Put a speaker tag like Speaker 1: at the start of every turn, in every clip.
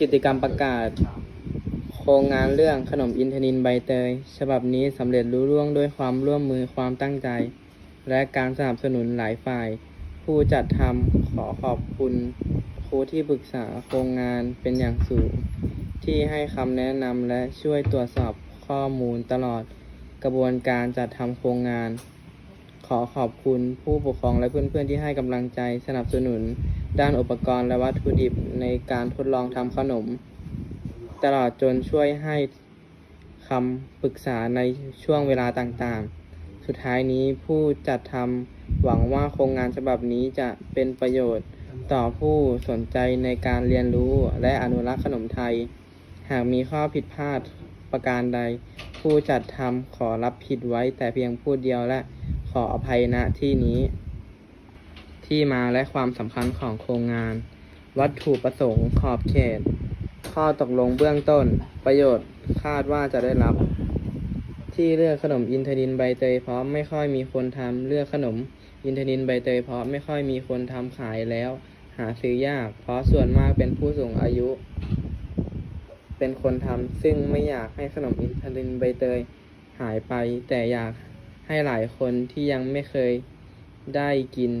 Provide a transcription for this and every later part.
Speaker 1: กิจกรรมประกาศ โครงงานเรื่องขนมอินทนินใบเตย ฉบับนี้สำเร็จรุ่ร่วงด้วยความร่วมมือความตั้งใจ และการสนับสนุนหลายฝ่าย ผู้จัดทำขอขอบคุณครูที่ปรึกษาโครงงานเป็นอย่างสูง ที่ให้คำแนะนำและช่วยตรวจสอบข้อมูลตลอดกระบวนการจัดทำโครงงาน ขอขอบคุณผู้ปกครองและเพื่อนๆที่ให้กำลังใจสนับสนุน ด้านอุปกรณ์และวัตถุดิบในการทดลองทำขนม ตลอดจนช่วยให้คำปรึกษาในช่วงเวลาต่างๆ สุดท้ายนี้ผู้จัดทำหวังว่าโครงงานฉบับนี้จะเป็นประโยชน์ต่อผู้สนใจในการเรียนรู้และอนุรักษ์ขนมไทย หากมีข้อผิดพลาดประการใด ผู้จัดทำขอรับผิดไว้แต่เพียงผู้เดียวและขออภัยณที่นี้ ที่มาและความสำคัญของโครงงาน วัตถุประสงค์ขอบเขต ข้อตกลงเบื้องต้น ประโยชน์คาดว่าจะได้รับ ที่เลือกขนมอินทนินใบเตยเพราะไม่ค่อยมีคนทำเลือกขนมอินทนินใบเตยเพราะไม่ค่อยมีคนทำขายแล้ว หาซื้อยาก เพราะส่วนมากเป็นผู้สูงอายุ เป็นคนทำซึ่งไม่อยากให้ขนมอินทนินใบเตยหายไป แต่อยากให้หลายคนที่ยังไม่เคย ได้กิน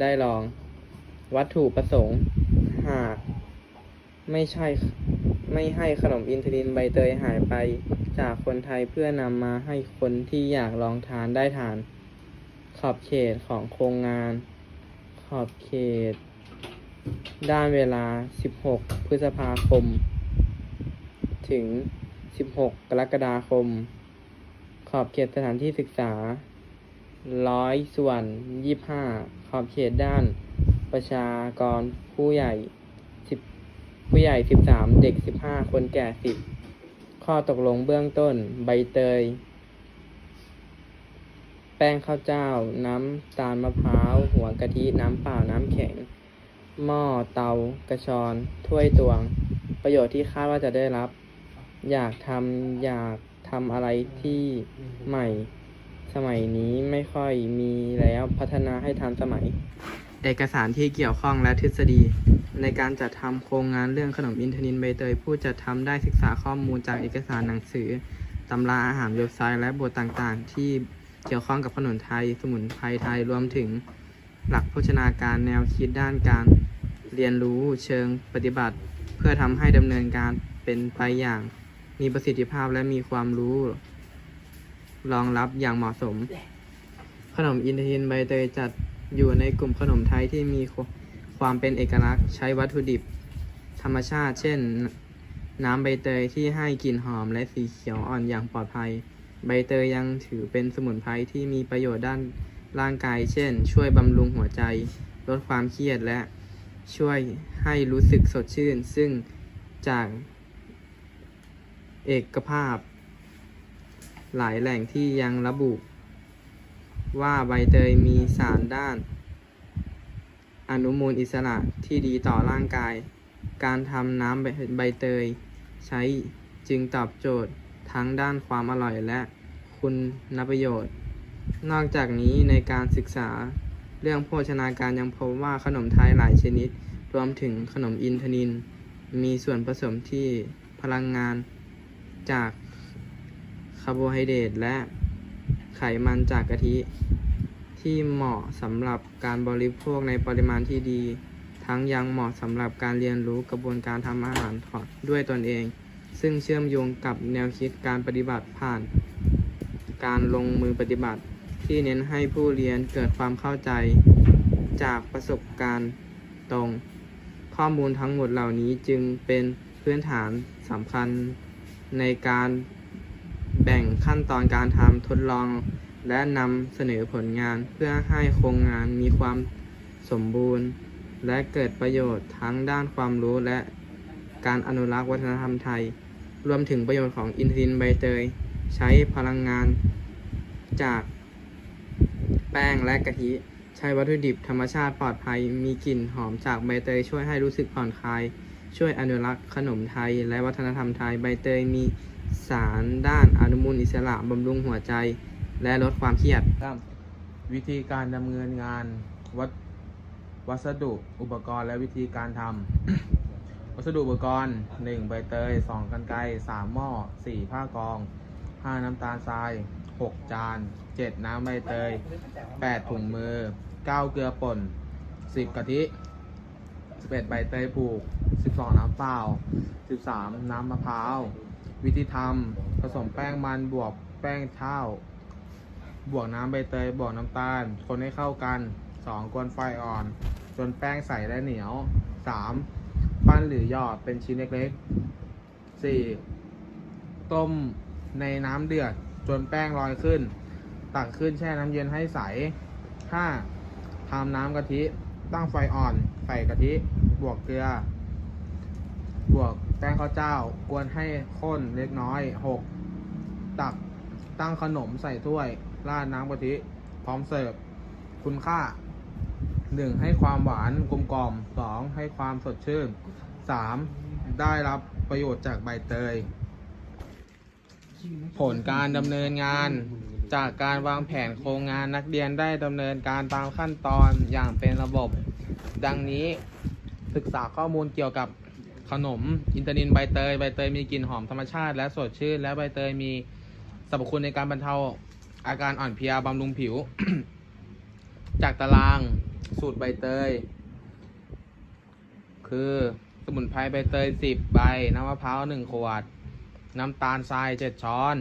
Speaker 1: ได้ลอง วัตถุประสงค์ หาก ไม่ใช่ ไม่ให้ขนมอินทนินใบเตยหายไปจากคนไทยเพื่อนำมาให้คนที่อยากลองทานได้ทาน ขอบเขตของโครงงาน ขอบเขต ด้านเวลา 16 พฤษภาคม ถึง 16 กรกฎาคม ขอบเขตสถานที่ศึกษา ร้อยส่วน25ขอบเขตด้าน ประชากรผู้ใหญ่10ผู้ใหญ่13เด็ก15คนแก่10ข้อตกลงเบื้องต้น ใบเตย แป้งข้าวเจ้า น้ำตาลมะพร้าว หัวกะทิ น้ำเปล่า น้ำแข็ง หม้อเตา กระชอน ถ้วยตวง ประโยชน์ที่คาดว่าจะได้รับ อยากทำอยากทำอะไรที่ใหม่ สมัยนี้ไม่ค่อยมีแล้วพัฒนาให้ทันสมัย เอกสารที่เกี่ยวข้องและทฤษฎี ในการจัดทำโครงงานเรื่องขนมอินทนินใบเตยผู้จัดทำได้ศึกษาข้อมูลจากเอกสารหนังสือตำราอาหารเว็บไซต์และบทต่างๆ ที่เกี่ยวข้องกับขนมไทย สมุนไพรไทยรวมถึง หลักโภชนาการแนวคิดด้านการเรียนรู้เชิงปฏิบัติ เพื่อทำให้ดำเนินการเป็นไปอย่าง มีประสิทธิภาพและมีความรู้ รองรับอย่างเหมาะสม ขนมอินทนินใบเตยจัดอยู่ในกลุ่มขนมไทยที่มีความเป็นเอกลักษณ์ใช้วัตถุดิบ ธรรมชาติ เช่น น้ำใบเตยที่ให้กลิ่นหอมและสีเขียวอ่อนอย่างปลอดภัย ใบเตยยังถือเป็นสมุนไพรที่มีประโยชน์ด้านร่างกาย เช่น ช่วยบำรุงหัวใจ ลดความเครียดและช่วยให้รู้สึกสดชื่น ซึ่งจากเอกภาพ หลายแหล่งที่ยังระบุ ว่าใบเตยมีสารด้าน อนุมูลอิสระที่ดีต่อร่างกาย การทำน้ำใบเตย ใช้จึงตอบโจทย์ทั้งด้านความอร่อยและคุณนประโยชน์ นอกจากนี้ในการศึกษาเรื่องโภชนาการยังพบว่าขนมไทยหลายชนิด รวมถึงขนมอินทนิน มีส่วนผสมที่พลังงานจาก คาร์โบไฮเดรตและไขมันจากกะทิ ที่เหมาะสำหรับการบริโภคในปริมาณที่ดี ทั้งยังเหมาะสำหรับการเรียนรู้กระบวนการทำอาหารถอดด้วยตนเอง ซึ่งเชื่อมโยงกับแนวคิดการปฏิบัติผ่าน การลงมือปฏิบัติ ที่เน้นให้ผู้เรียนเกิดความเข้าใจ จากประสบการณ์ตรง ข้อมูลทั้งหมดเหล่านี้จึงเป็นพื้นฐานสำคัญในการ แบ่งขั้นตอนการทำทดลอง และนำเสนอผลงานเพื่อให้โครงงานมีความสมบูรณ์ และเกิดประโยชน์ทั้งด้านความรู้และการอนุรักษ์วัฒนธรรมไทย รวมถึงประโยชน์ของอินทรินใบเตย ใช้พลังงานจากแป้งและกะทิใช้วัตถุดิบธรรมชาติปลอดภัย มีกลิ่นหอมจากใบเตยช่วยให้รู้สึกผ่อนคลาย ช่วยอนุรักษ์ขนมไทย และวัฒนธรรมไทย ใบเตยมี สารด้านอนุมูลอิสระบำรุงหัวใจ และลดความเครียด
Speaker 2: วิธีการดำเนินงานวัดวัสดุอุปกรณ์และวิธีการทำ วัสดุอุปกรณ์ 1 ใบเตย 2 กันไกร3หม้อ 4 ผ้ากอง 5 น้ำตาลทราย 6 จาน 7 น้ำใบเตย 8 ถุงมือ 9 เกลือป่น 10 กะทิ 11 ใบเตยผูก 12 น้ำเปล่า 13 น้ำมะพร้าว วิธีทำผสมแป้งมันบวกแป้งข้าว บวกน้ำใบเตยบวกน้ำตาล คนให้เข้ากัน 2. กวนไฟอ่อน จนแป้งใสและเหนียว 3. ปั้นหรือหยอดเป็นชิ้นเล็กๆ 4. ต้มในน้ำเดือด จนแป้งลอยขึ้น ตักขึ้นแช่น้ำเย็นให้ใส 5. ทำน้ำกะทิ ตั้งไฟอ่อน ใส่กะทิ บวกเกลือ บวก แป้งข้าวเจ้ากวนให้ข้นเล็กน้อย 6. ตักตั้งขนมใส่ถ้วย ราดน้ำกะทิ พร้อมเสิร์ฟ คุณค่า 1. ให้ความหวานกลมกล่อม 2. ให้ความสดชื่น 3. ได้รับประโยชน์จากใบเตย ผลการดำเนินงาน จากการวางแผนโครงงานนักเรียนได้ดำเนินการตามขั้นตอนอย่างเป็นระบบ ดังนี้ศึกษาข้อมูลเกี่ยวกับ ขนมอินทนินใบเตยใบเตยมีกลิ่นหอมธรรมชาติ และสดชื่น และใบเตยมีสรรพคุณในการบรรเทาอาการอ่อนเพลียบำรุงผิว จากตารางสูตรใบเตย คือสมุนไพรใบเตย10ใบ น้ำมะพร้าว1ขวด น้ำตาลทราย7ช้อน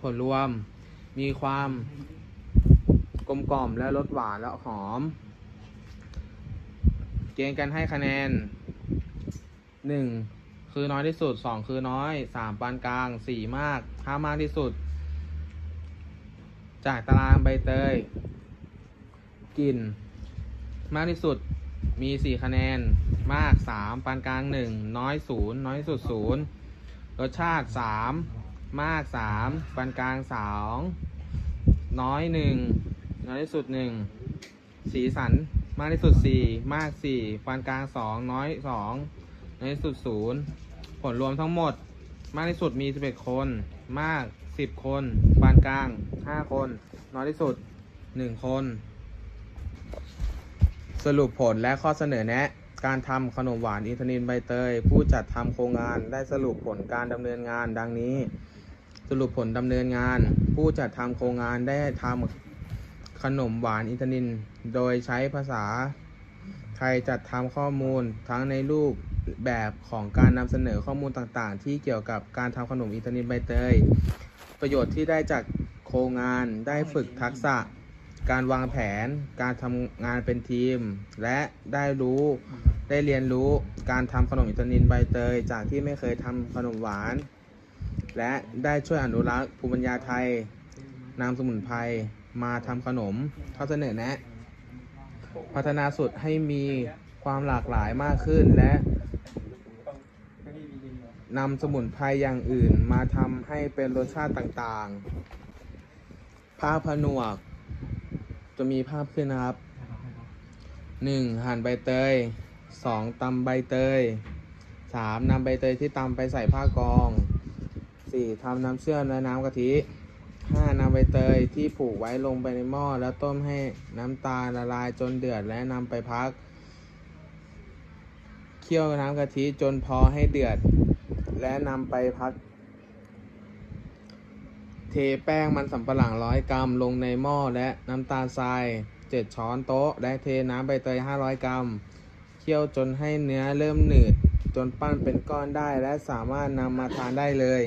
Speaker 2: ผลรวมมีความกลมกล่อมและรสหวานและหอม เกณฑ์การให้คะแนน 1คือน้อยที่สุด2คือน้อย3ปานกลาง4มาก5มากที่สุด จากตารางใบเตยกลิ่นมากที่สุดมี4คะแนนมาก3ปานกลาง1น้อย0น้อยที่สุด0รสชาติ3มมาก3ปานกลาง2น้อย1น้อยที่สุด1สีสันมากที่สุด4มาก4ปานกลาง2น้อย2น้อ ยที่สุด0ผลรวมทั้งหมด มากที่สุดมี 11 คน มาก 10 คน ปานกลาง 5 คน น้อยที่สุด 1 คน สรุปผลและข้อเสนอแนะ การทำขนมหวานอินทนินใบเตย ผู้จัดทำโครงงานได้สรุปผลการดำเนินงานดังนี้ สรุปผลดำเนินงาน ผู้จัดทำโครงงานได้ทำขนมหวานอินทนิน โดยใช้ภาษาไทยจัดทำข้อมูลทั้งในรูป แบบของการนำเสนอข้อมูลต่างๆ ที่เกี่ยวกับการทำขนมอินทนินใบเตย ประโยชน์ที่ได้จากโครงงานได้ฝึกทักษะ การวางแผน การทำงานเป็นทีม และได้รู้ได้เรียนรู้การทำขนมอิตาเลียนใบเตย จากที่ไม่เคยทำขนมหวาน และได้ช่วยอนุรักษ์ภูมิปัญญาไทยนำสมุนไพรมาทำขนมเข้อเสนอแนะ พัฒนาสูตรให้มีความหลากหลายมากขึ้นและ นำสมุนไพรอย่างอื่นมาทำให้เป็นรสชาติต่างๆภาพผนวก จะมีภาพขึ้นนะครับหนึ่งหั่นใบเตยสองตำใบเตยสามนำใบเตยที่ตำไปใส่ผ้ากองสี่ทำน้ำเชื่อมและน้ำกะทิห้านำใบเตยที่ผูกไว้ลงไปในหม้อ แล้วต้มให้น้ำตาลละลายจนเดือดและนำไปพัก คี่ยวน้ำกะทิจนพอให้เดือด และนำไปพัก เทแป้งมันสำปะหลังร้อยกรัมลงในหม้อและน้ำตาลทราย7ช้อนโต๊ะ และเทน้ำใบเตย500กรัมเคี่ยวจนให้เนื้อเริ่มหนืด จนปั้นเป็นก้อนได้และสามารถนำมาทานได้เลย